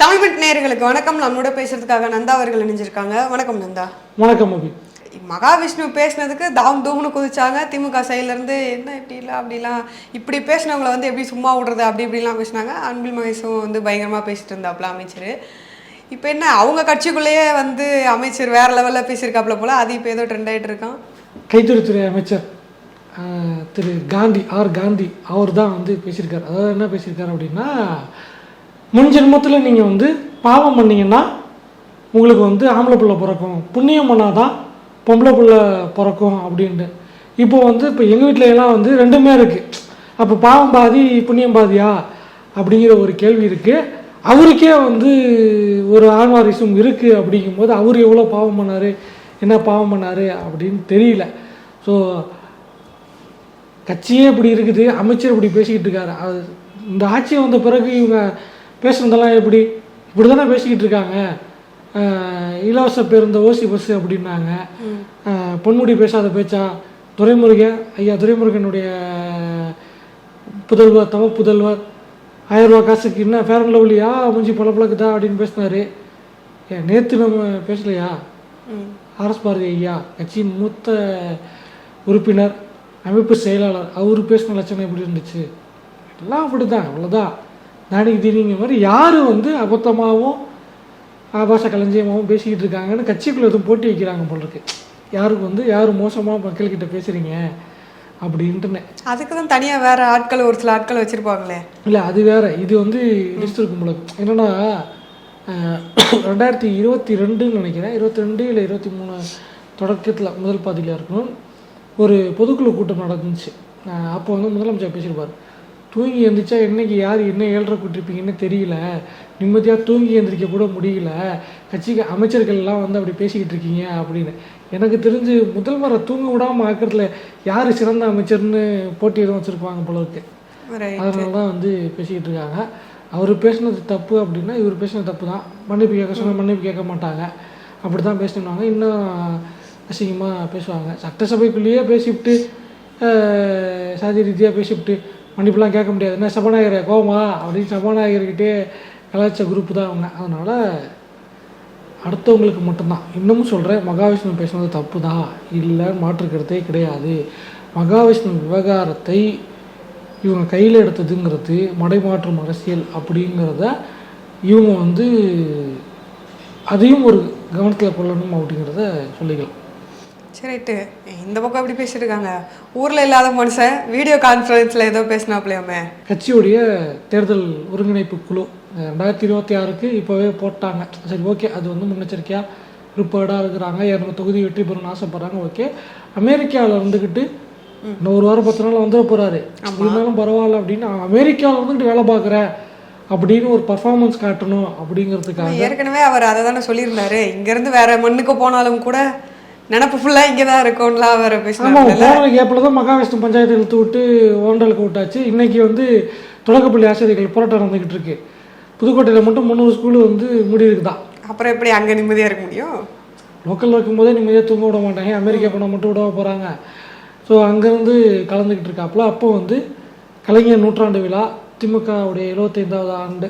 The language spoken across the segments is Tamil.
தமிழ்மெட் நேயர்களுக்கு வணக்கம். நம்மளோட பேசுறதுக்காக நந்தா அவர்கள் இணைஞ்சிருக்காங்க. வணக்கம் நந்தா. வணக்கம் அபி. மகாவிஷ்ணு பேசினதுக்கு தாம் தூம்னு குதிச்சாங்க. திமுக சைடுல இருந்து என்ன இப்படி இல்லை அப்படிலாம் இப்படி பேசினவங்கள வந்து எப்படி சும்மா விடுறது? அப்படி இப்படிலாம் பேசினாங்க. அன்பில் மகேஷும் வந்து பயங்கரமா பேசிட்டு இருந்தாப்புல அமைச்சர். இப்போ என்ன அவங்க கட்சிக்குள்ளேயே வந்து அமைச்சர் வேற லெவலில் பேசியிருக்காப்புல போல அது இப்போ ஏதோ ட்ரெண்ட் ஆயிட்டு இருக்கான் கைத்தறித்துறை அமைச்சர் திரு காந்தி ஆர் காந்தி அவர் தான் வந்து பேசியிருக்காரு. அதாவது என்ன பேசியிருக்காரு அப்படின்னா முன் ஜென்மத்தில் நீங்கள் வந்து பாவம் பண்ணீங்கன்னா உங்களுக்கு வந்து ஆம்பளை பிள்ளை பிறக்கும். புண்ணியம் பண்ணாதான் பொம்பளை பிள்ளை பிறக்கும் அப்படின்ட்டு. இப்போ வந்து இப்போ எங்கள் வீட்டில எல்லாம் வந்து ரெண்டுமே இருக்குது அப்போ பாவம் பாதி புண்ணியம் பாதியா? அப்படிங்கிற ஒரு கேள்வி இருக்குது அவருக்கே வந்து ஒரு ஆண்வாரிசும் இருக்குது அப்படிங்கும்போது அவர் எவ்வளோ பாவம் பண்ணார்? என்ன பாவம் பண்ணார் அப்படின்னு தெரியல. ஸோ கட்சியே இப்படி இருக்குது அமைச்சர் இப்படி பேசிக்கிட்டு இருக்காரு. அது இந்த ஆட்சி வந்த பிறகு இவங்க பேசுனதெல்லாம் எப்படி? இப்படி தானே பேசிக்கிட்டு இருக்காங்க. இலவச பேருந்து ஓசி பஸ் அப்படின்னாங்க. பொன்முடி பேசாத பேச்சா? துரைமுருகன் ஐயா துரைமுருகனுடைய புதல்வர் தவ புதல்வர் ஆயிரம் ரூபா காசுக்கு என்ன ஃபேர் அண்ட் லவ்லியா மூஞ்சி பல பழக்குதா அப்படின்னு பேசினாரு. ஏன் நேற்று நம்ம பேசலையா. ஆர்எஸ் பாரதி ஐயா கட்சியின் மூத்த உறுப்பினர் அமைப்பு செயலாளர் அவர் பேசின லட்சணம் எப்படி இருந்துச்சு? எல்லாம் அப்படிதான் அவ்வளோதான் நாளைக்கு தீனிங்க மாதிரி யார் வந்து அபத்தமாகவும் ஆபாச களஞ்சியமாகவும் பேசிக்கிட்டு இருக்காங்கன்னு கட்சிக்குள்ள எதுவும் போட்டி வைக்கிறாங்க போல இருக்கு யாருக்கு வந்து யார் மோசமாக மக்கள்கிட்ட பேசுகிறீங்க அப்படின்ட்டுன்னு. அதுக்கு தான் தனியாக வேற ஆட்கள் ஒரு சில ஆட்கள் வச்சிருப்பாங்களே. இல்லை அது வேற. இது வந்து லிஸ்ட் இருக்கும் போல என்னன்னா ரெண்டாயிரத்தி இருபத்தி ரெண்டுன்னு நினைக்கிறேன். இருபத்தி ரெண்டு இல்லை இருபத்தி மூணு தொடக்கத்தில் முதல் பாதியில் இருக்கணும். ஒரு பொதுக்குழு கூட்டம் நடந்துச்சு. அப்போ வந்து முதலமைச்சர் பேசியிருப்பார். தூங்கி எந்திரிச்சா என்னைக்கு யார் என்ன ஏழ்ரை கூட்டிருப்பீங்கன்னு தெரியல. நிம்மதியாக தூங்கி எந்திரிக்க கூட முடியல. கட்சிக்கு அமைச்சர்கள் எல்லாம் வந்து அப்படி பேசிக்கிட்டு இருக்கீங்க அப்படின்னு. எனக்கு தெரிஞ்சு முதல்வரை தூங்க விடாமல் ஆக்கிறதுல யார் சிறந்த அமைச்சர்னு போட்டி எதுவும் வச்சுருப்பாங்க போல இருக்கு. Right. அதனால தான் வந்து பேசிக்கிட்டு இருக்காங்க. அவர் பேசுனது தப்பு அப்படின்னா இவர் பேசுனது தப்பு தான். மன்னிப்பு கேட்க சொன்னால் மன்னிப்பு கேட்க மாட்டாங்க. அப்படி தான் பேசினாங்க இன்னும் அசிங்கமாக பேசுவாங்க. சட்டசபைக்குள்ளேயே பேசிவிட்டு சாதி ரீதியாக பேசிவிட்டு மன்னிப்புலாம் கேட்க முடியாது. என்ன சபாநாயகர் கோவமா? அப்படின்னு சபாநாயகர்கிட்டே கலாச்ச குரூப்பு தான் அவங்க. அதனால் அடுத்தவங்களுக்கு மட்டும்தான். இன்னமும் சொல்கிறேன் மகாவிஷ்ணு பேசுனது தப்பு தான் இல்லை மாற்றுக்கிறதே கிடையாது. மகாவிஷ்ணு விவகாரத்தை இவங்க கையில் எடுத்ததுங்கிறது மடைமாற்றும் அரசியல் அப்படிங்கிறத இவங்க வந்து அதையும் ஒரு கவனத்தில் கொள்ளணும் அப்படிங்கிறத சொல்லிக்கலாம். சரி ரைட்டு. இந்த பக்கம் எப்படி பேசிட்டு இருக்காங்க ஊர்ல இல்லாத மனுஷன் வீடியோ கான்ஃபரன்ஸ்ல ஏதோ பேசினாப்லையாமே. கட்சியுடைய தேர்தல் ஒருங்கிணைப்பு குழு ரெண்டாயிரத்தி இருபத்தி ஆறுக்கு இப்போவே போட்டாங்க. சரி ஓகே அது வந்து முன்னெச்சரிக்கையாக ப்ரிப்பேர்டாக இருக்கிறாங்க. இரநூறு தொகுதி வெற்றி பெறணும்னு ஆசைப்பட்றாங்க ஓகே. அமெரிக்காவில் இருந்துக்கிட்டு இன்னும் ஒரு வாரம் பத்து நாள் வந்துட போகிறாரு இருந்தாலும் பரவாயில்ல அப்படின்னு அமெரிக்காவில் இருந்துக்கிட்டு வேலை பார்க்குறேன் அப்படின்னு ஒரு பர்ஃபார்மன்ஸ் காட்டணும் அப்படிங்கிறதுக்காக ஏற்கனவே அவர் அதை தானே சொல்லியிருந்தாரு. இங்க இருந்து வேற மண்ணுக்கு போனாலும் கூட நினப்பு ஃபுல்லா இங்கே தான் இருக்கும்லாம் ஆமாம் பேசினாங்க கேப்பில் தான் மகாவிஷ்ணு பஞ்சாயத்து இழுத்து விட்டு ஓண்டலுக்கு விட்டாச்சு இன்னைக்கு வந்து தொடக்கப்பள்ளி ஆசிரியர்கள் போராட்டம் நடந்துக்கிட்டு இருக்கு. புதுக்கோட்டையில் மட்டும் முந்நூறு ஸ்கூலு வந்து மூடி இருக்குதான் அப்புறம் எப்படி அங்க நிம்மதியா இருக்க முடியும்? லோக்கலில் வைக்கும்போதே நிம்மதியாக தூங்க விட மாட்டாங்க. அமெரிக்கா போனால் மட்டும் விட போகிறாங்க ஸோ அங்கேருந்து கலந்துக்கிட்டு இருக்காப்புல. அப்போ வந்து கலைஞர் நூற்றாண்டு விழா திமுகவுடைய எழுபத்தைந்தாவது ஆண்டு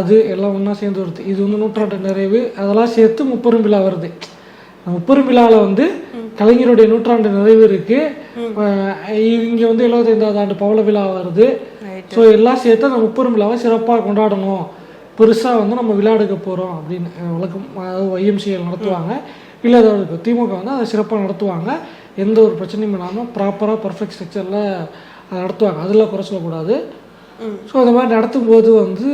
அது எல்லாம் ஒன்றா சேர்ந்து வருது. இது வந்து நூற்றாண்டு நிறைவு. அதெல்லாம் சேர்த்து முப்பெரும் விழா வருது. அந்த முப்பெரும் விழாவில் வந்து கலைஞருடைய நூற்றாண்டு நிறைவு இருக்குது இங்கே வந்து எழுபத்தைந்தாவது ஆண்டு பவள விழா வருது. ஸோ எல்லாம் சேர்த்து அந்த முப்பெரும் விழாவை சிறப்பாக கொண்டாடணும். பெருசாக வந்து நம்ம விளையாடுக்க போகிறோம் அப்படின்னு வழக்கம் அதாவது ஒய்எம்சிஎல் நடத்துவாங்க. இல்லை அதாவது திமுக வந்து அதை சிறப்பாக நடத்துவாங்க. எந்த ஒரு பிரச்சனையும் இல்லாமல் ப்ராப்பராக பர்ஃபெக்ட் ஸ்ட்ரக்சரில் அதை நடத்துவாங்க. அதில் குறை சொல்லக்கூடாது. ஸோ அந்த மாதிரி நடத்தும்போது வந்து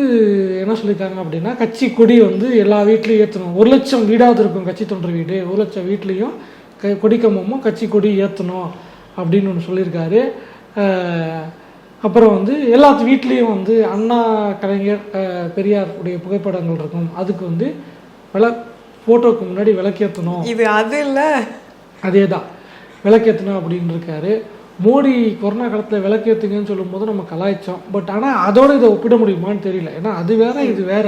என்ன சொல்லியிருக்காங்க அப்படின்னா கட்சி கொடி வந்து எல்லா வீட்லேயும் ஏற்றணும் ஒரு லட்சம் வீடாவது இருக்கும் கட்சி தொண்டர் வீடு. ஒரு லட்சம் வீட்லேயும் க கொடி கம்பமும் கட்சி கொடி ஏற்றணும் அப்படின்னு ஒன்று சொல்லியிருக்காரு. அப்புறம் வந்து எல்லாத்து வீட்லேயும் வந்து அண்ணா கலைஞர் பெரியார் உடைய புகைப்படங்கள் இருக்கும். அதுக்கு வந்து விள ஃபோட்டோக்கு முன்னாடி விளக்கேற்றணும் இது அது இல்ல. அதே தான் விளக்கேற்றணும் அப்படின்னு இருக்காரு. மோடி கொரோனா காலத்தில் விளக்கேற்றுங்கன்னு சொல்லும்போது நம்ம கலாய்ச்சோம். பட் ஆனால் அதோட இதை ஒப்பிட முடியுமான்னு தெரியல. ஏன்னா அது வேற இது வேற.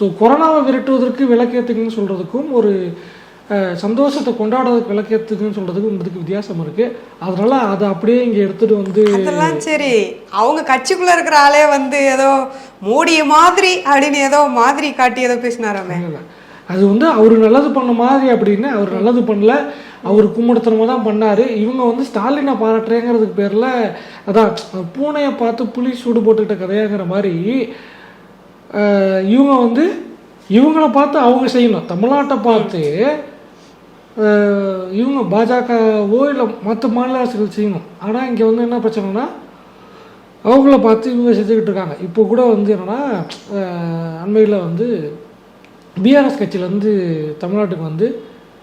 ஸோ கொரோனாவை விரட்டுவதற்கு விளக்கேற்றுங்கன்னு சொல்கிறதுக்கும் ஒரு சந்தோஷத்தை கொண்டாடுறதுக்கு விளக்கத்துக்குன்னு சொல்கிறதுக்கு இதுக்கு வித்தியாசம் இருக்குது அதனால அதை அப்படியே இங்கே எடுத்துகிட்டு வந்து அதெல்லாம் சரி. அவங்க கட்சிக்குள்ள இருக்கிற ஆளே வந்து ஏதோ மோடிய மாதிரி அப்படின்னு ஏதோ மாதிரி காட்டி ஏதோ பேசினாராமே. அது வந்து அவர் நல்லது பண்ண மாதிரி அப்படின்னு அவர் நல்லது பண்ணல. அவர் கும்பிடுத்தனமாக தான் பண்ணார். இவங்க வந்து ஸ்டாலினை பாராட்டுறேங்கிறதுக்கு பேரில் அதான் பூனையை பார்த்து புலி சூடு போட்டுக்கிட்ட கதையாங்கிற மாதிரி இவங்க வந்து இவங்கள பார்த்து அவங்க செய்யணும். தமிழ்நாட்டை பார்த்து இவங்க பாஜகவோ இல்லை மற்ற மாநில அரசுகள் செய்யணும். ஆனால் இங்கே வந்து என்ன பிரச்சனைனா அவங்கள பார்த்து இவங்க செஞ்சுக்கிட்டு இருக்காங்க. இப்போ கூட வந்து என்னென்னா அண்மையில் வந்து பிஆர்எஸ் கட்சியிலேருந்து தமிழ்நாட்டுக்கு வந்து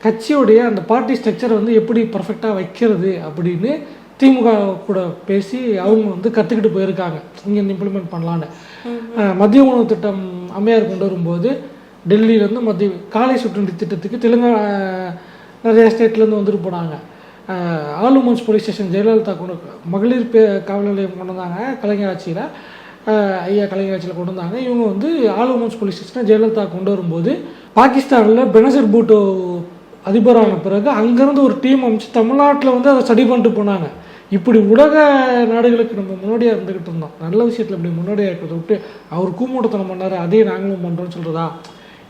கட்சியோடைய அந்த பார்ட்டி ஸ்ட்ரக்சரை வந்து எப்படி பர்ஃபெக்டாக வைக்கிறது அப்படின்னு திமுக கூட பேசி அவங்க வந்து கற்றுக்கிட்டு போயிருக்காங்க. இங்கே இம்ப்ளிமெண்ட் பண்ணலான்னு. அஹ், மத்திய உணவு திட்டம் அம்மையார் கொண்டு வரும்போது டெல்லியிலேருந்து மத்திய காலை சுற்றுண்டி திட்டத்துக்கு தெலுங்கானா நிறைய ஸ்டேட்லேருந்து வந்துட்டு போனாங்க. ஆலுமன்ஸ் போலீஸ் ஸ்டேஷன் ஜெயலலிதா கொண்டு மகளிர் பே காவல் நிலையம் கொண்டு வந்தாங்க. கலைஞர் ஆட்சியில் ஐயா கலைஞர் ஆட்சியில் கொண்டு வந்தாங்க. இவங்க வந்து ஆலுமன்ஸ் போலீஸ் ஸ்டேஷனை ஜெயலலிதா கொண்டு வரும்போது பாகிஸ்தானில் பெனசர் பூட்டோ அதிபரான பிறகு அங்கேருந்து ஒரு டீம் அமைச்சு தமிழ்நாட்டில் வந்து அதை ஸ்டடி பண்ணிட்டு போனாங்க. இப்படி உலக நாடுகளுக்கு நம்ம முன்னாடியாக இருந்துக்கிட்டு இருந்தோம். நல்ல விஷயத்தில் இப்படி முன்னாடியாக இருக்கிறத விட்டு அவர் கூமூட்டத்தனம் பண்ணார் அதே நாங்களும் பண்ணுறோம்னு சொல்கிறதா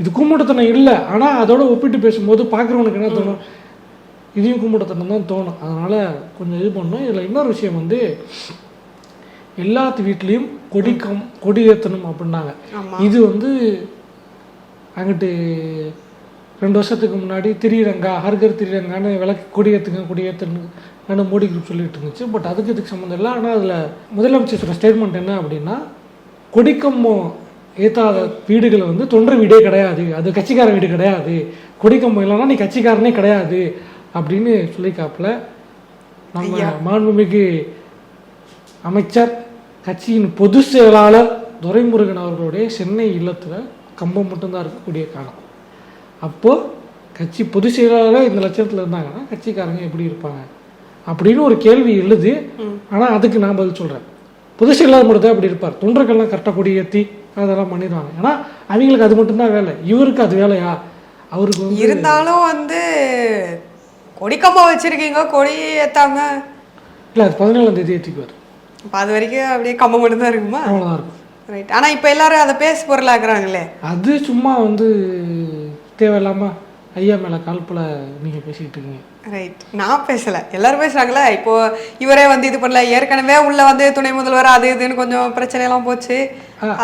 இது கூமூட்டத்தனம் இல்லை. ஆனால் அதோட ஒப்பிட்டு பேசும்போது பார்க்குறவனுக்கு என்ன தோணும்? இதையும் கும்பிடத்தனம் தான் தோணும். அதனால் கொஞ்சம் இது பண்ணணும். இதில் இன்னொரு விஷயம் வந்து எல்லாத்து வீட்லேயும் கொடிக்கம் கொடி ஏற்றணும் அப்படின்னாங்க. இது வந்து அங்கிட்டு ரெண்டு வருஷத்துக்கு முன்னாடி திரியரங்கா ஹர்கர் திரியரங்கான்னு விளக்கு கொடியேற்றுங்க கொடியேற்றுன்னு மோடி குரூப் சொல்லிட்டு இருந்துச்சு. பட் அதுக்கு இதுக்கு சம்மந்தம் இல்லை. ஆனால் அதில் முதலமைச்சர் சொல்கிற ஸ்டேட்மெண்ட் என்ன அப்படின்னா கொடிக்கம்பம் ஏற்றாத வீடுகளை வந்து தொண்டர் வீடே கிடையாது. அது கட்சிக்கார வீடு கிடையாது. கொடிக்கம்பம் இல்லைன்னா நீ கட்சிக்காரனே கிடையாது அப்படின்னு சொல்லிக்காப்புல நம்ம மாண்புமிகு அமைச்சர் கட்சியின் பொதுச் செயலாளர் துரைமுருகன் அவர்களுடைய சென்னை இல்லத்தில் கம்பம் மட்டும்தான் இருக்கக்கூடிய காலம். அப்போது கட்சி பொதுச் செயலாளர் இந்த லட்சணத்தில் இருந்தாங்கன்னா கட்சிக்காரங்க எப்படி இருப்பாங்க? அப்படின்னு ஒரு கேள்வி எழுது. ஆனால் அதுக்கு நான் பதில் சொல்கிறேன் பொதுச் செயலாளர் மட்டும் தான் அப்படி இருப்பார். தொண்டர்கள்லாம் கரெக்டாக கொடி ஏற்றி அதெல்லாம் பண்ணிடுவாங்க. ஏன்னா அவங்களுக்கு அது மட்டும்தான் வேலை. இவருக்கு அது வேலையா? அவருக்கு இருந்தாலும் வந்து கொடிக்கம்பம் வச்சிருக்கீங்க கொடி ஏத்தாம. இல்லை அது பதினேழாம் தேதி ஏற்றிக்குவார் அப்ப அது வரைக்கும் அப்படியே கம்பம் மட்டும் தான் இருக்குமா? அவ்வளோதான் இருக்கும். ரைட் ஆனா இப்ப எல்லாரும் அதை பேச பொருளாக்குறாங்களே. அது சும்மா வந்து தேவையில்லாமல் ஐயா மேலே கால்பல நீங்கள் பேசிக்கிட்டு இருக்கீங்க. ரைட் நான் பேசல. எல்லாரும் பேசுறாங்களே இப்போ இவரே வந்து இது பண்ணல. ஏற்கனவே உள்ள வந்து துணை முதல்வர் அது இதுன்னு கொஞ்சம் பிரச்சனை எல்லாம் போச்சு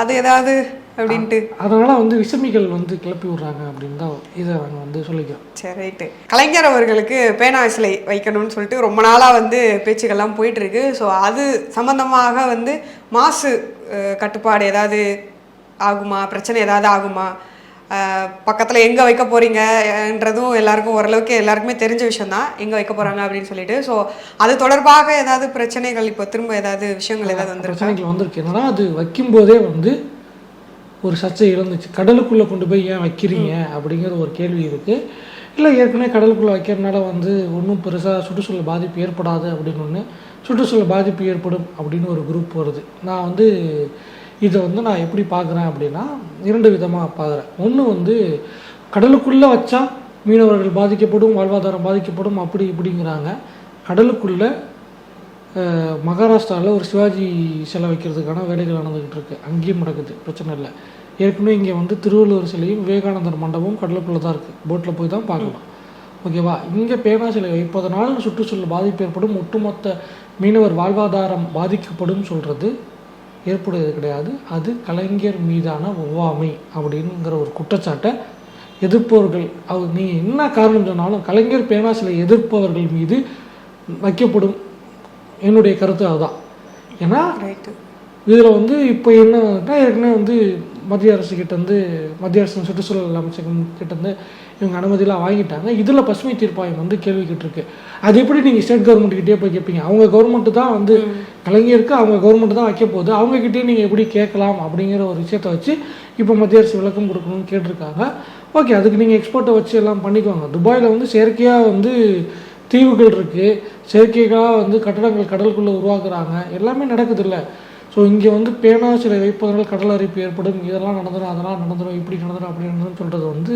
அது ஏதாவது அப்படின்ட்டு. அதனால் வந்து விசமிகள் வந்து கிளப்பி விட்றாங்க அப்படின்னு தான் இதை நாங்கள் வந்து சொல்லிக்கிறோம். சரி ரைட்டு கலைஞர் அவர்களுக்கு பேனா சிலை வைக்கணும்னு சொல்லிட்டு ரொம்ப நாளாக வந்து பேச்சுக்கள்லாம் போயிட்டு இருக்கு ஸோ அது சம்பந்தமாக வந்து மாசு கட்டுப்பாடு ஏதாவது ஆகுமா? பிரச்சனை ஏதாவது ஆகுமா? பக்கத்தில் எங்கே வைக்க போறீங்கன்றதும் எல்லாருக்கும் ஓரளவுக்கு எல்லாருக்குமே தெரிஞ்ச விஷயம் தான் எங்கே வைக்க போகிறாங்க அப்படின்னு சொல்லிட்டு. ஸோ அது தொடர்பாக ஏதாவது பிரச்சனைகள் இப்போ திரும்ப ஏதாவது விஷயங்கள் ஏதாவது வந்துருக்கா? பிரச்சனைகள் வந்திருக்கு. என்னன்னா அது வைக்கும்போதே வந்து ஒரு சர்ச்சை இருந்துச்சு கடலுக்குள்ளே கொண்டு போய் ஏன் வைக்கிறீங்க? அப்படிங்கிற ஒரு கேள்வி இருக்குது இல்லை ஏற்கனவே கடலுக்குள்ளே வைக்கிறதுனால வந்து ஒன்றும் பெருசாக சுற்றுச்சூழல் பாதிப்பு ஏற்படாது அப்படின்னு ஒன்று சுற்றுச்சூழல் பாதிப்பு ஏற்படும் அப்படின்னு ஒரு குரூப் வருது. நான் வந்து இதை வந்து நான் எப்படி பார்க்குறேன் அப்படின்னா இரண்டு விதமாக பார்க்குறேன். ஒன்று வந்து கடலுக்குள்ளே வச்சா மீனவர்கள் பாதிக்கப்படும் வாழ்வாதாரம் பாதிக்கப்படும் அப்படி இப்படிங்கிறாங்க. கடலுக்குள்ளே மகாராஷ்டிராவில் ஒரு சிவாஜி சிலை வைக்கிறதுக்கான வேலைகள் நடந்துக்கிட்டு இருக்கு. அங்கேயும் நடக்குது பிரச்சனை இல்லை. ஏற்கனவே இங்கே வந்து திருவள்ளுவர் சிலையும் விவேகானந்தர் மண்டபமும் கடலுக்குள்ளே தான் இருக்குது போட்டில் போய் தான் பார்க்கலாம் ஓகேவா இங்கே பேனா சிலை வைப்பதனால் சுற்றுச்சூழல் பாதிப்பு ஏற்படும். ஒட்டுமொத்த மீனவர் வாழ்வாதாரம் பாதிக்கப்படும் சொல்கிறது ஏற்படுவது கிடையாது. அது கலைஞர் மீதான ஒவ்வாமை அப்படிங்கிற ஒரு குற்றச்சாட்டை எதிர்ப்பவர்கள் அவர் நீங்கள் என்ன காரணம் சொன்னாலும் கலைஞர் பேனா சிலை எதிர்ப்பவர்கள் மீது வைக்கப்படும் என்னுடைய கருத்து அதுதான். ஏன்னா இதில் வந்து இப்போ என்னன்னா ஏற்கனவே வந்து மத்திய அரசு கிட்டேருந்து மத்திய அரசு சுற்றுச்சூழல் அமைச்சகம் கிட்டேருந்து இவங்க அனுமதியெல்லாம் வாங்கிட்டாங்க. இதில் பசுமை தீர்ப்பாயம் வந்து கேள்வி கேட்டிருக்கு. அது எப்படி நீங்கள் ஸ்டேட் கவர்மெண்ட்கிட்டே போய் கேட்பீங்க அவங்க கவர்மெண்ட்டு தான் வந்து கலைஞருக்கு அவங்க கவர்மெண்ட் தான் வைக்க போகுது. அவங்கக்கிட்டே நீங்கள் எப்படி கேட்கலாம் அப்படிங்கிற ஒரு விஷயத்தை வச்சு இப்போ மத்திய அரசு விளக்கம் கொடுக்கணும்னு கேட்டிருக்காங்க. ஓகே அதுக்கு நீங்கள் எக்ஸ்போர்ட்டை வச்சு எல்லாம் பண்ணிக்கோங்க. துபாயில் வந்து செயற்கையாக வந்து தீவுகள் இருக்குது செயற்கையாக வந்து கட்டடங்கள் கடலுக்குள்ளே உருவாக்குறாங்க. எல்லாமே நடக்குதுல்ல. ஸோ இங்கே வந்து பேனா சிலை வைப்பதனால் கடல் அரிப்பு ஏற்படும். இதெல்லாம் நடந்துடும் அதெல்லாம் நடந்துடும் இப்படி நடந்துடும் அப்படி நடந்துடும் சொல்கிறது வந்து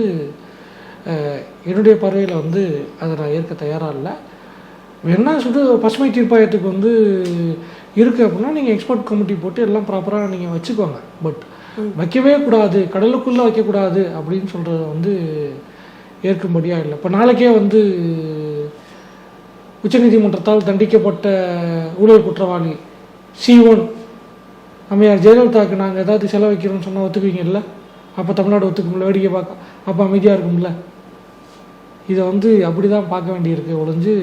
என்னுடைய பார்வையில் வந்து அதை நான் ஏற்க தயாராக இல்லை. என்ன சுடு பசுமை தீர்ப்பாயத்துக்கு வந்து இருக்குது அப்படின்னா நீங்கள் எக்ஸ்பர்ட் கமிட்டி போட்டு எல்லாம் ப்ராப்பராக நீங்கள் வச்சுக்கோங்க. பட் வைக்கவே கூடாது கடலுக்குள்ளே வைக்கக்கூடாது அப்படின்னு சொல்கிறது வந்து ஏற்கும்படியாக இல்லை. இப்போ நாளைக்கே வந்து உச்சநீதிமன்றத்தால் தண்டிக்கப்பட்ட ஊழல் குற்றவாளி சிஒன் அம்மையார் ஜெயலலிதாவுக்கு நாங்கள் ஏதாவது செலவழிக்கிறோம்னு சொன்னால் ஒத்துக்குவீங்கல்ல அப்போ தமிழ்நாடு ஒத்துக்கும்ல? வேடிக்கை பார்க்க அப்போ அமைதியாக இருக்கும்ல? இதை வந்து அப்படி தான் பார்க்க வேண்டியிருக்கு. ஒழிஞ்சு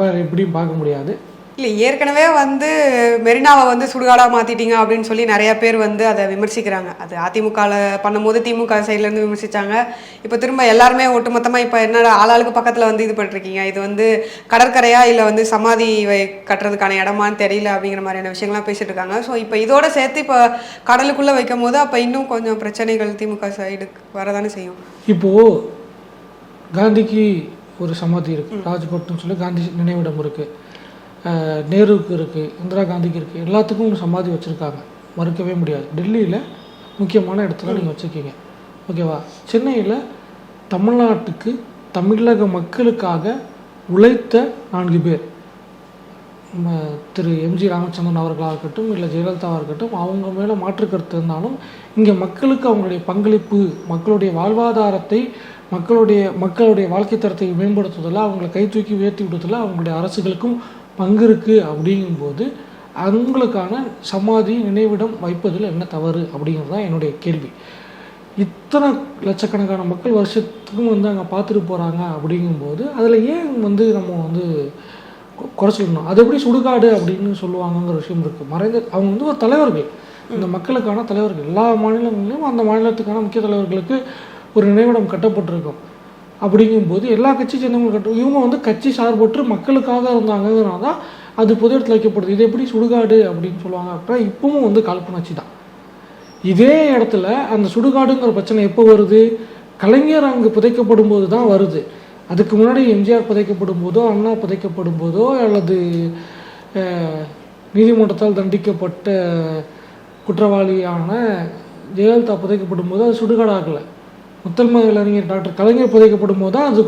வேறு எப்படியும் பார்க்க முடியாது. இல்லை ஏற்கனவே வந்து மெரினாவை வந்து சுடுகாடாக மாற்றிட்டீங்க அப்படின்னு சொல்லி நிறைய பேர் வந்து அதை விமர்சிக்கிறாங்க. அது அதிமுகவில் பண்ணும்போது திமுக சைட்லேருந்து விமர்சித்தாங்க இப்போ திரும்ப எல்லாருமே ஒட்டுமொத்தமாக இப்போ என்னடா ஆளாளுக்கு பக்கத்தில் வந்து இது பண்ணிருக்கீங்க இது வந்து கடற்கரையா இல்லை வந்து சமாதி வை கட்டுறதுக்கான இடமான்னு தெரியல அப்படிங்கிற மாதிரியான விஷயங்கள்லாம் பேசிகிட்டு இருக்காங்க. ஸோ இப்போ இதோட சேர்த்து இப்போ கடலுக்குள்ளே வைக்கும் போது அப்போ இன்னும் கொஞ்சம் பிரச்சனைகள் திமுக சைடுக்கு வரதானே செய்யும். இப்போது காந்திக்கு ஒரு சமாதி இருக்குது ராஜ்கோட்னு சொல்லி காந்தி நினைவிடம் இருக்குது நேருவுக்கு இருக்குது இந்திரா காந்திக்கு இருக்குது எல்லாத்துக்கும் ஒரு சமாதி வச்சுருக்காங்க. மறுக்கவே முடியாது. டெல்லியில் முக்கியமான இடத்துல நீங்கள் வச்சுருக்கீங்க. ஓகேவா? சென்னையில் தமிழ்நாட்டுக்கு தமிழக மக்களுக்காக உழைத்த நான்கு பேர். திரு எம்ஜி ராமச்சந்திரன் அவர்களாக இருக்கட்டும் இல்லை ஜெயலலிதாவாக இருக்கட்டும் அவங்க மேலே மாற்று கருத்து இருந்தாலும் இங்கே மக்களுக்கு அவங்களுடைய பங்களிப்பு மக்களுடைய வாழ்வாதாரத்தை மக்களுடைய மக்களுடைய வாழ்க்கை தரத்தை மேம்படுத்துவதில் அவங்களை கை தூக்கி உயர்த்தி விடுவதில் அவங்களுடைய அரசுகளுக்கும் பங்கு இருக்குது அப்படிங்கும்போது அவங்களுக்கான சமாதி நினைவிடம் வைப்பதில் என்ன தவறு அப்படிங்கிறது தான் என்னுடைய கேள்வி. இத்தனை லட்சக்கணக்கான மக்கள் வருஷத்துக்கும் வந்து அங்கே பார்த்துட்டு போகிறாங்க அப்படிங்கும்போது அதில் ஏன் வந்து நம்ம வந்து கொ- குறை சொல்லணும் அது எப்படி சுடுகாடு அப்படின்னு சொல்லுவாங்கங்கிற விஷயம் இருக்குது மறைந்த அவங்க வந்து ஒரு தலைவர்கள். இந்த மக்களுக்கான தலைவர்கள். எல்லா மாநிலங்களிலும் அந்த மாநிலத்துக்கான முக்கிய தலைவர்களுக்கு ஒரு நினைவிடம் கட்டப்பட்டிருக்கும். அப்படிங்கும்போது எல்லா கட்சி சேர்ந்தவங்க கட்டும் இவங்க வந்து கட்சி சார்பற்று மக்களுக்காக இருந்தாங்கிறனால தான் அது பொது இடத்துல வைக்கப்படுது இது எப்படி சுடுகாடு அப்படின்னு சொல்லுவாங்க. அப்போ இப்பவும் வந்து காழ்ப்புணர்ச்சி தான். இதே இடத்துல அந்த சுடுகாடுங்கிற பிரச்சனை எப்போ வருது? கலைஞர் அங்கு புதைக்கப்படும் போது தான் வருது. அதுக்கு முன்னாடி எம்ஜிஆர் புதைக்கப்படும் போதோ அண்ணா புதைக்கப்படும் போதோ அல்லது நீதிமன்றத்தால் தண்டிக்கப்பட்ட குற்றவாளியான ஜெயலலிதா புதைக்கப்படும் போது அது சுடுகாடாகலை. முத்தல்ம இளைஞர் டாக்டர் கலைஞர் புதைக்கப்படும் போது தான் அது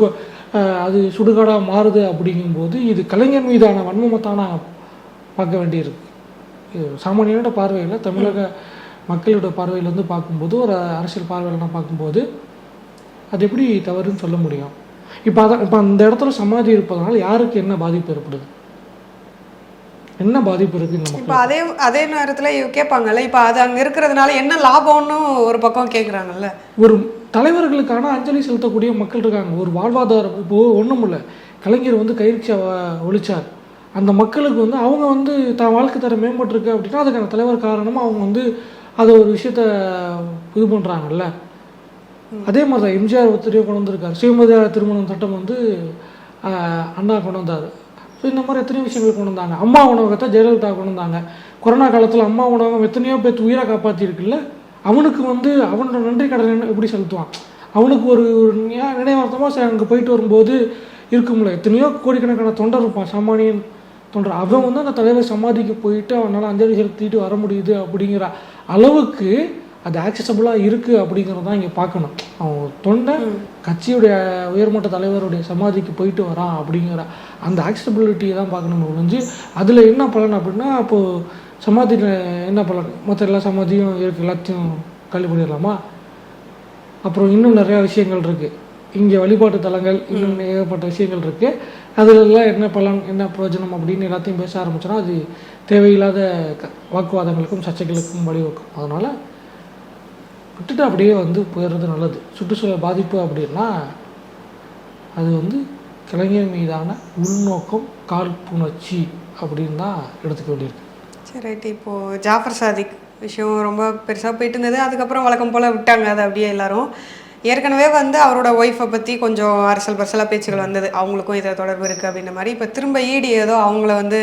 அது சுடுகாடாக மாறுது அப்படிங்கும்போது இது கலைஞர் மீதான வன்மமத்தான் பார்க்க வேண்டியிருக்கு. இது சாமானியனோட பார்வையில் தமிழக மக்களோட பார்வையிலேருந்து பார்க்கும்போது ஒரு அரசியல் பார்வையில் நான் பார்க்கும்போது அது எப்படி தவறுன்னு சொல்ல முடியும்? இப்போ அதான் இப்போ அந்த இடத்துல சமாதி இருப்பதனால யாருக்கு என்ன பாதிப்பு ஏற்படுது? என்ன பாதிப்பு இருக்குது இந்த இப்போ அதே அதே நேரத்தில் கேட்பாங்கல்ல இப்போ அது அங்கே இருக்கிறதுனால என்ன லாபம்னு ஒரு பக்கம் கேட்குறாங்கல்ல ஒரு தலைவர்களுக்கான அஞ்சலி செலுத்தக்கூடிய மக்கள் இருக்காங்க. ஒரு வாழ்வாதாரம் இப்போ ஒன்றும் இல்லை. கலைஞர் வந்து கைரிச்சா ஒழிச்சார். அந்த மக்களுக்கு வந்து அவங்க வந்து தான் வாழ்க்கை தரம் மேம்பட்டிருக்கு அப்படின்னா அதுக்கான தலைவர் காரணமாக அவங்க வந்து அதை ஒரு விஷயத்த இது பண்ணுறாங்கல்ல அதே மாதிரி தான் எம்ஜிஆர் ஒருத்தரையோ கொண்டு வந்திருக்காரு. சுயமதிய திருமணம் சட்டம் வந்து அண்ணா கொண்டு வந்தார். ஸோ இந்த மாதிரி எத்தனையோ விஷயங்கள் கொண்டு வந்தாங்க. அம்மா உணவகத்தை ஜெயலலிதா கொண்டு வந்தாங்க. கொரோனா காலத்தில் அம்மா உணவகம் எத்தனையோ பேர்த்து உயிரை காப்பாற்றிருக்குல்ல அவனுக்கு வந்து அவனோட நன்றி கடன் எப்படி செலுத்துவான்? அவனுக்கு ஒரு நினைவார்த்தமாக சரி அங்கே போயிட்டு வரும்போது இருக்கும்ல. எத்தனையோ கோடிக்கணக்கான தொண்டர் இருப்பான் சாமானியன் தொண்டர். அவன் வந்து அந்த தலைவர் சமாதிக்கு போயிட்டு அவனால் அஞ்சலி செலுத்திட்டு வர முடியுது அப்படிங்கிற அளவுக்கு அது ஆக்சசபிளாக இருக்குது அப்படிங்கிறத தான் இங்கே பார்க்கணும். அவன் தொண்டை கட்சியுடைய உயர்மட்ட தலைவருடைய சமாதிக்கு போயிட்டு வரான் அப்படிங்கிற அந்த ஆக்சசபிலிட்டியை தான் பார்க்கணும். ஒழிஞ்சு அதில் என்ன பலன் அப்படின்னா அப்போது சமாதியில் என்ன பலன் மற்ற எல்லா சமாதியும் இருக்கு எல்லாத்தையும் கல்வி பண்ணிடலாமா? அப்புறம் இன்னும் நிறையா விஷயங்கள் இருக்குது இங்கே வழிபாட்டு தலங்கள் இன்னும் ஏகப்பட்ட விஷயங்கள் இருக்குது அதிலெல்லாம் என்ன பலன் என்ன பிரயோஜனம் அப்படின்னு எல்லாத்தையும் பேச ஆரம்பிச்சோன்னா அது தேவையில்லாத க- வாக்குவாதங்களுக்கும் சர்ச்சைகளுக்கும் வழிவகுக்கும். அதனால் விட்டுட்டு அப்படியே வந்து போயிடுறது நல்லது. சுற்றுச்சூழல் பாதிப்பு அப்படின்னா அது வந்து கலைஞர் மீதான உள்நோக்கம் காழ்ப்புணர்ச்சி அப்படின்னு தான் எடுத்துக்க வேண்டியிருக்கு. சரி ரைட்டு. இப்போது ஜாஃபர் சாதிக் விஷயம் ரொம்ப பெருசாக போயிட்டு இருந்தது அதுக்கப்புறம் வழக்கம் போல் விட்டாங்க. அதை அப்படியே எல்லாரும். ஏற்கனவே வந்து அவரோட ஒய்ஃபை பற்றி கொஞ்சம் அரசல் பரசலாக பேச்சுகள் வந்தது. அவங்களுக்கும் இதில் தொடர்பு இருக்குது அப்படின்ற மாதிரி. இப்போ திரும்ப ஈடி ஏதோ அவங்கள வந்து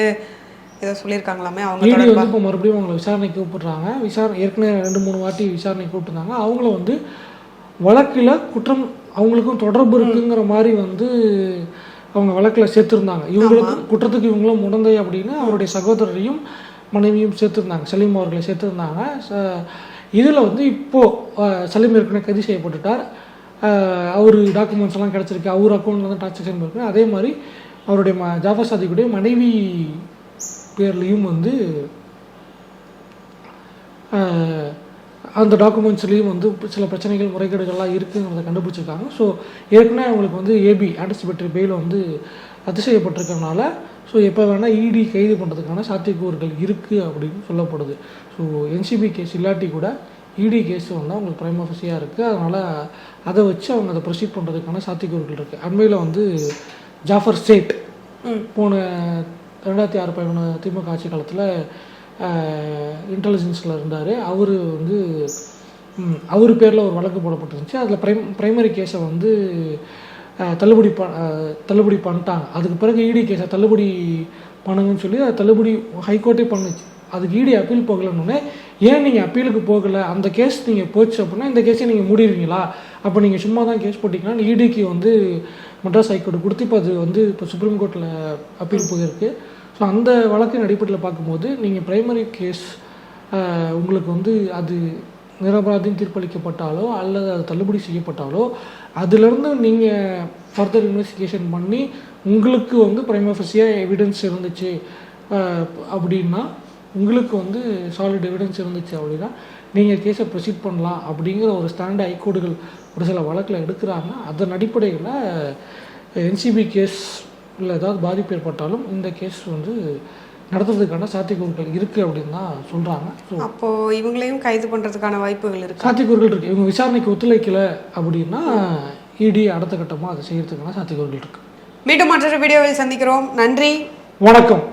ஏதோ சொல்லியிருக்காங்களாமே அவங்க ஈடி வந்து இப்போ மறுபடியும் அவங்களை விசாரணைக்கு கூப்பிடுறாங்க. விசாரணை ஏற்கனவே ரெண்டு மூணு வாட்டி விசாரணைக்கு கூப்பிட்டுருந்தாங்க. அவங்கள வந்து வழக்கில் குற்றம் அவங்களுக்கும் தொடர்பு இருக்குங்கிற மாதிரி வந்து அவங்க வழக்கில் சேர்த்துருந்தாங்க. இவங்களுக்கும் குற்றத்துக்கு இவங்களும் உடந்தை அப்படின்னு அவருடைய சகோதரரையும் மனைவியும் சேர்த்துருந்தாங்க சலீம் அவர்களை சேர்த்துருந்தாங்க. இதில் வந்து இப்போது சலீம் ஏற்கனவே கைது செய்யப்பட்டுட்டார். அவர் டாக்குமெண்ட்ஸ் எல்லாம் கிடச்சிருக்கு அவர் அக்கௌண்ட்டில் தான் டிரான்சாக்ஷன் இருக்கு அதே மாதிரி அவருடைய ம ஜாஃபர் சாதிக்குடைய மனைவி பேர்லேயும் வந்து அந்த டாக்குமெண்ட்ஸ்லேயும் வந்து சில பிரச்சனைகள் முறைகேடுகள்லாம் இருக்குங்கிறத கண்டுபிடிச்சிருக்காங்க. ஸோ ஏற்கனவே அவங்களுக்கு வந்து ஏபி ஆன்டிசிபேட்டரி பெயில் வந்து ரத்து செய்யப்பட்டிருக்கறனால ஸோ எப்போ வேணால் இடி கைது பண்ணுறதுக்கான சாத்தியக்கூறுகள் இருக்குது அப்படின்னு சொல்லப்படுது. ஸோ என்சிபி கேஸ் இல்லாட்டி கூட இடி கேஸ் வந்து அவங்களுக்கு பிரைம் ஆஃபீஸியாக இருக்குது அதனால் அதை வச்சு அவங்க அதை ப்ரொசீட் பண்ணுறதுக்கான சாத்தியக்கூறுகள் இருக்குது அண்மையில் வந்து ஜாஃபர் சேட் போன ரெண்டாயிரத்தி ஆறு பதினொன்று திமுக ஆட்சி காலத்தில் இன்டெலிஜென்ஸில் இருந்தார். அவர் வந்து அவர் பேரில் ஒரு வழக்கு போடப்பட்டிருந்துச்சு. அதில் பிரைம் பிரைமரி கேஸை வந்து தள்ளுபடி ப தள்ளுபடி பண்ணிட்டாங்க. அதுக்கு பிறகு இடி கேஸை தள்ளுபடி பண்ணுங்கன்னு சொல்லி அதை தள்ளுபடி ஹைகோர்ட்டே பண்ணுச்சு. அதுக்கு இடி அப்பீல் போகலன்னு ஏன் நீங்கள் அப்பீலுக்கு போகலை? அந்த கேஸ் நீங்கள் போச்சு அப்படின்னா இந்த கேஸை நீங்கள் மூடிடுவீங்களா? அப்போ நீங்கள் சும்மா தான் கேஸ் போட்டிங்கன்னா இடிக்கு வந்து மெட்ராஸ் ஹைகோர்ட்டு கொடுத்து இப்போ அது வந்து இப்போ சுப்ரீம் கோர்ட்டில் அப்பீல் போயிருக்கு. ஸோ அந்த வழக்கின் அடிப்படையில் பார்க்கும்போது நீங்கள் ப்ரைமரி கேஸ் உங்களுக்கு வந்து அது நிரபராதின்னு தீர்ப்பளிக்கப்பட்டாலோ அல்லது அது தள்ளுபடி செய்யப்பட்டாலோ அதுலேருந்து நீங்கள் ஃபர்தர் இன்வெஸ்டிகேஷன் பண்ணி உங்களுக்கு வந்து பிரைம் எவிடன்ஸ் இருந்துச்சு அப்படின்னா உங்களுக்கு வந்து சாலிட் எவிடன்ஸ் இருந்துச்சு அப்படின்னா நீங்கள் கேஸை ப்ரொசீட் பண்ணலாம் அப்படிங்கிற ஒரு ஸ்டாண்ட் ஹைகோர்டுகள் ஒரு சில வழக்கில் எடுக்கிறாங்க. அதன் அடிப்படையில் என்சிபி கேஸ் இல்லை ஏதாவது பாதிப்பு ஏற்பட்டாலும் இந்த கேஸ் வந்து நடத்துறதுக்கான சாத்தியக்கூறுகள் இருக்குது அப்படின்னு தான் சொல்கிறாங்க ஸோ அப்போ இவங்களையும் கைது பண்றதுக்கான வாய்ப்புகள் இருக்கு? சாத்தியக்கூறுகள் இருக்குது இவங்க விசாரணைக்கு ஒத்துழைக்கல அப்படின்னா இடி அடுத்த கட்டமாக அதை செய்யறதுக்கான சாத்தியக்கூறுகள் இருக்குது மீண்டும் மற்றொரு வீடியோவில் சந்திக்கிறோம். நன்றி. வணக்கம்.